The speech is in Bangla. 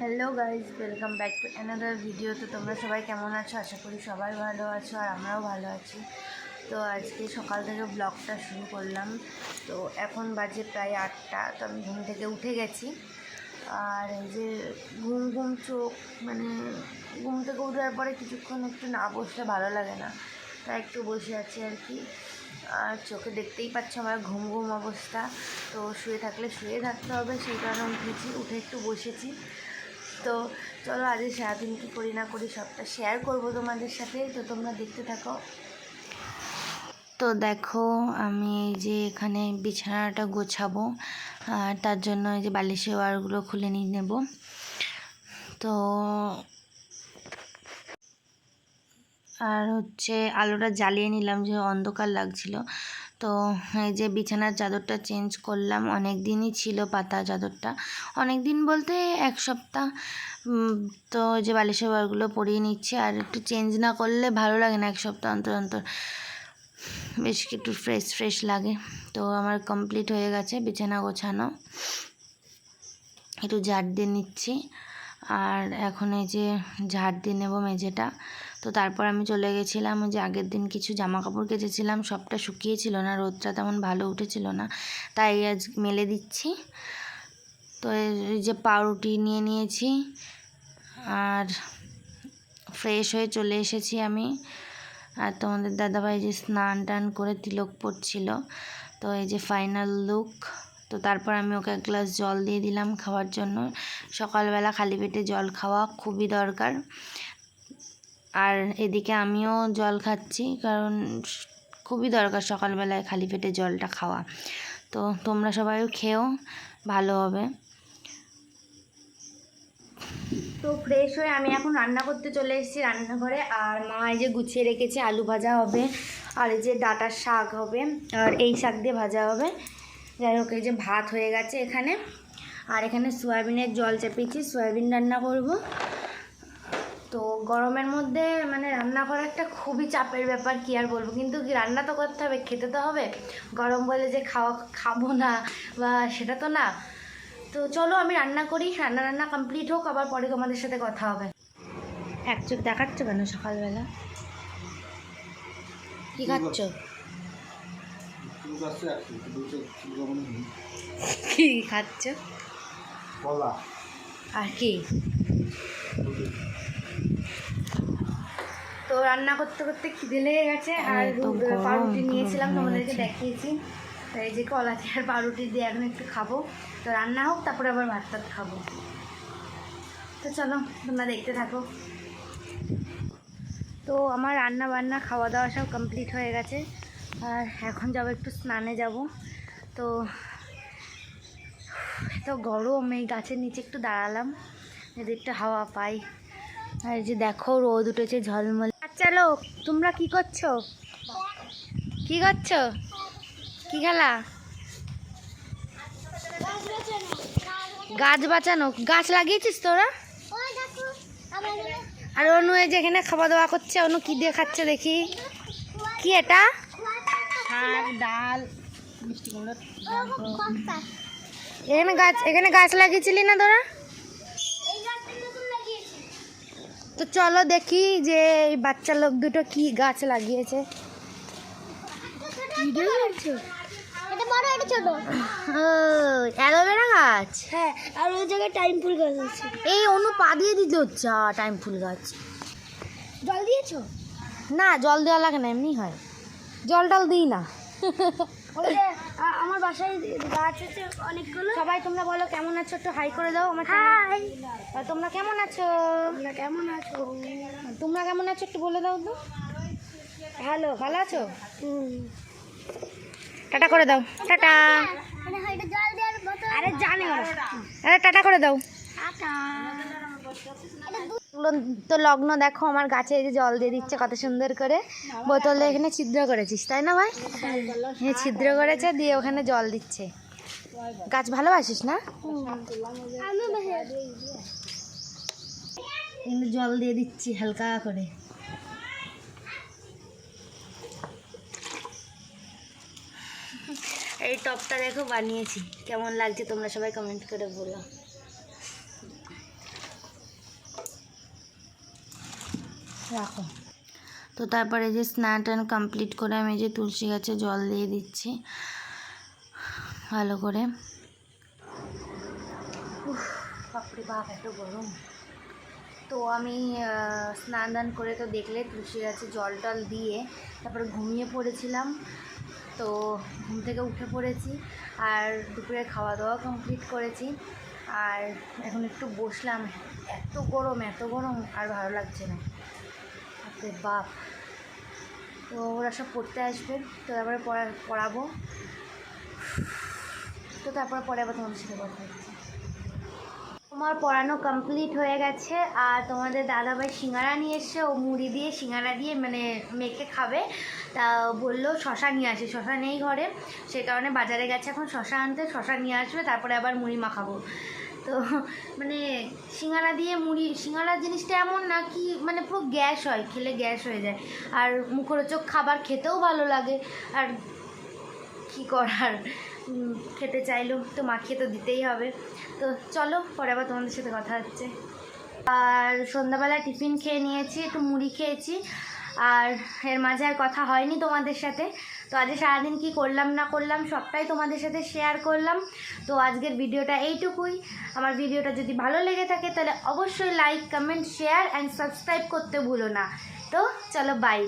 Hello guys welcome back to another video তো তোমরা সবাই কেমন আছো? আশা করি সবাই ভালো আছো আর আমরাও ভালো আছি। তো আজকে সকাল থেকে ব্লগটা শুরু করলাম। তো এখন বাজে প্রায় আটটা, তো আমি ঘুম থেকে উঠে গেছি। আর এই যে ঘুম ঘুম, চোখ মানে ঘুম থেকে উঠার পরে কিছুক্ষণ একটু না বসলে ভালো লাগে না। তাই একটু বসে আছি আর কি। আর চোখে দেখতেই পাচ্ছ আমার ঘুম ঘুম অবস্থা। তো শুয়ে থাকলে শুয়ে থাকতে হবে, সেই কারণে উঠেছি, উঠে একটু বসেছি। তো চলো আজকে সারাদিন কী করি না করি সবটা শেয়ার করব তোমাদের সাথে। তো তোমরা দেখতে থাকো। তো দেখো, আমি এই যে এখানে বিছানাটা গোছাবো, আর তার জন্য এই যে বালিশের ওয়ারগুলো খুলে নিয়ে নেব। তো আর হচ্ছে আলোটা জ্বালিয়ে নিলাম, যে অন্ধকার লাগছিল। তো এই যে বিছানার চাদরটা চেঞ্জ করলাম, অনেক দিনই ছিল পাতা চাদরটা। অনেক দিন বলতে এক সপ্তাহ। তো যে বালিশের বারগুলো পরিয়ে নিচ্ছে, আর একটু চেঞ্জ না করলে ভালো লাগে না এক সপ্তাহ অন্তর অন্তর। বেশ একটু ফ্রেশ ফ্রেশ লাগে। তো আমার কমপ্লিট হয়ে গেছে বিছানা গোছানো। একটু ঝাড় দিয়ে নিচ্ছি। আর এখন এই যে ঝাড় দিয়ে নেব মেঝেটা। তো তারপর আমি চলে গেছিলাম যে আগের দিন কিছু জামা কাপড় কেচেছিলাম, সবটা শুকিয়েছিল না, রোদটা তেমন ভালো উঠেছিল না, তাই আজ মেলে দিচ্ছি। তো এই যে পাউরুটি নিয়ে নিয়েছি আর ফ্রেশ হয়ে চলে এসেছি আমি। আর তোমাদের দাদাভাই যে স্নান টান করে তিলক পড়ছিল তো এই যে ফাইনাল লুক তো তারপর আমি ওকে এক গ্লাস জল দিয়ে দিলাম খাওয়ার জন্য। সকালবেলা খালি পেটে জল খাওয়া খুবই দরকার। আর এদিকে আমিও জল খাচ্ছি, কারণ খুবই দরকার সকালবেলায় খালি পেটে জলটা খাওয়া। তো তোমরা সবাইও খেও, ভালো হবে। তো ফ্রেশ হয়ে আমি এখন রান্না করতে চলে এসেছি রান্নাঘরে, আর মা এই যে গুছিয়ে রেখেছে আলু ভাজা হবে, আর এই যে ডাটার শাক হবে, আর এই শাক দিয়ে ভাজা হবে। যাই হোক, এই যে ভাত হয়ে গেছে এখানে, আর এখানে সয়াবিনের জল চাপিয়েছি সয়াবিন রান্না করব। তো গরমের মধ্যে মানে রান্না করা একটা খুবই চাপের ব্যাপার কি আর বলব? কিন্তু রান্না তো করতে হবে খেতে তো হবে। গরম বলে যে খাওয়া খাব না বা সেটা তো না। তো চলো আমি রান্না করি রান্না রান্না কমপ্লিট হোক আবার পরে তোমাদের সাথে কথা হবে। এক চোখ দেখাচ্ছ কেন সকালবেলা? কি খাচ্ছ? কি খাচ্ছ? কলা। আর কি? রান্না করতে করতে খিদে লেগে গেছে আর পাউরুটি নিয়েছিলাম তোমাদেরকে দেখিয়েছি। তো এই যে কলা আর পাউরুটি দিয়ে এখন একটু খাব। তো রান্না হোক তারপরে আবার ভাত টাত খাব। তো চলো তোমরা দেখতে থাকো। তো আমার রান্না বান্না খাওয়া দাওয়া সব কমপ্লিট হয়ে গেছে। আর এখন যাব একটু স্নানে যাব। তো এত গরম এই গাছের নিচে একটু দাঁড়ালাম। যদি একটু হাওয়া পাই। আর এই যে দেখো রোদ উঠেছে ঝলমল আচ্ছা লোক তোমরা কি করছ? কি করছ? কি খেলা? গাছ বাঁচানো। গাছ লাগিয়েছিস তোরা? আর অনু এই যেখানে খাওয়া দাওয়া করছে অনু কি দিয়ে খাচ্ছে দেখি। কি এটা? শাক ডাল এখানে গাছ এখানে গাছ লাগিয়েছিলি না তোরা? তো চলো দেখি যে এই বাচ্চা লোক দুটো কি গাছ লাগিয়েছে। অ্যালোভেরা গাছ? হ্যাঁ আর ওই জায়গায় টাইম ফুল গাছ আছে। এই অনু পা দিয়ে দিতে হচ্ছে টাইম ফুল গাছ। জল দিয়েছ? না জল দেওয়া লাগে না এমনি হয়। জল টল দিই না। আমার বাসায় গাছ আছে অনেকগুলো। সবাই তোমরা বলো কেমন আছো? একটু হাই করে দাও আমার হাই। তোমরা কেমন আছো? তোমরা কেমন আছো? তোমরা কেমন আছো একটু বলে দাও তো। হ্যালো ভালো আছো? টাটা করে দাও। টাটা। আরে জানে আরে টাটা করে দাও। টাটা। তো লগ্ন দেখো, আমার গাছে যে জল দিয়ে দিচ্ছে, কত সুন্দর করে। বোতলে এখানে ছিদ্র করেছিস, তাই না ভাই? হ্যাঁ ছিদ্র করেছে, দিয়ে ওখানে জল দিচ্ছে। গাছ ভালোবাসিস না? জল দিয়ে দিচ্ছি হালকা করে। এই টপটা দেখো বানিয়েছি, কেমন লাগছে তোমরা সবাই কমেন্ট করে বলো। রাখো। তো তারপরে যে স্নান টান কমপ্লিট করে আমি যে তুলসী গাছে জল দিয়ে দিচ্ছি। ভালো করে। বাপরে বাপ, এত গরম। তো আমি স্নান দান করে তো দেখলে তুলসী গাছে জল টল দিয়ে তারপরে ঘুমিয়ে পড়েছিলাম। তো ঘুম থেকে উঠে পড়েছি আর দুপুরে খাওয়া দাওয়া কমপ্লিট করেছি। আর এখন একটু বসলাম। এত গরম এত গরম, আর ভালো লাগছে না। বাপরে বাপ। তো ওরা সব পড়তে আসবে। তো তারপরে পড়া, পড়াবো। তো তারপর পরে আবার তোমাদের সাথে কথা হচ্ছে। তোমার পড়ানো কমপ্লিট হয়ে গেছে, আর তোমাদের দাদাভাই সিঙ্গারা নিয়ে এসছে। ও মুড়ি দিয়ে, সিঙ্গারা দিয়ে মানে মেখে খাবে। তা বলল শশা নিয়ে আসে। শশা নেই ঘরে। সে কারণে বাজারে গেছে এখন। শশা আনতে, শশা নিয়ে আসবে। তারপরে আবার মুড়ি মাখাবো। তো মানে সিঙ্গারা দিয়ে মুড়ি, সিঙ্গারা জিনিসটা এমন না কি মানে পুরো গ্যাস হয়, খেলে গ্যাস হয়ে যায়। আর মুখরোচক খাবার খেতেও ভালো লাগে। আর কি করার? খেতে চাইলেও তো মাখিয়ে তো দিতেই হবে। তো চলো, পরে আবার তোমাদের সাথে কথা হচ্ছে। আর সন্ধ্যাবেলা টিফিন খেয়ে নিয়েছি, একটু মুড়ি খেয়েছি। আর এর মাঝে আর কথা হয়নি তোমাদের সাথে। তো আজকে সারাদিন কি করলাম না করলাম সবটাই তোমাদের সাথে শেয়ার করলাম। তো আজকের ভিডিওটা এইটুকুই। আমার ভিডিওটা যদি ভালো লেগে থাকে তাহলে অবশ্যই like comment share and subscribe করতে ভুলো না। তো চলো বাই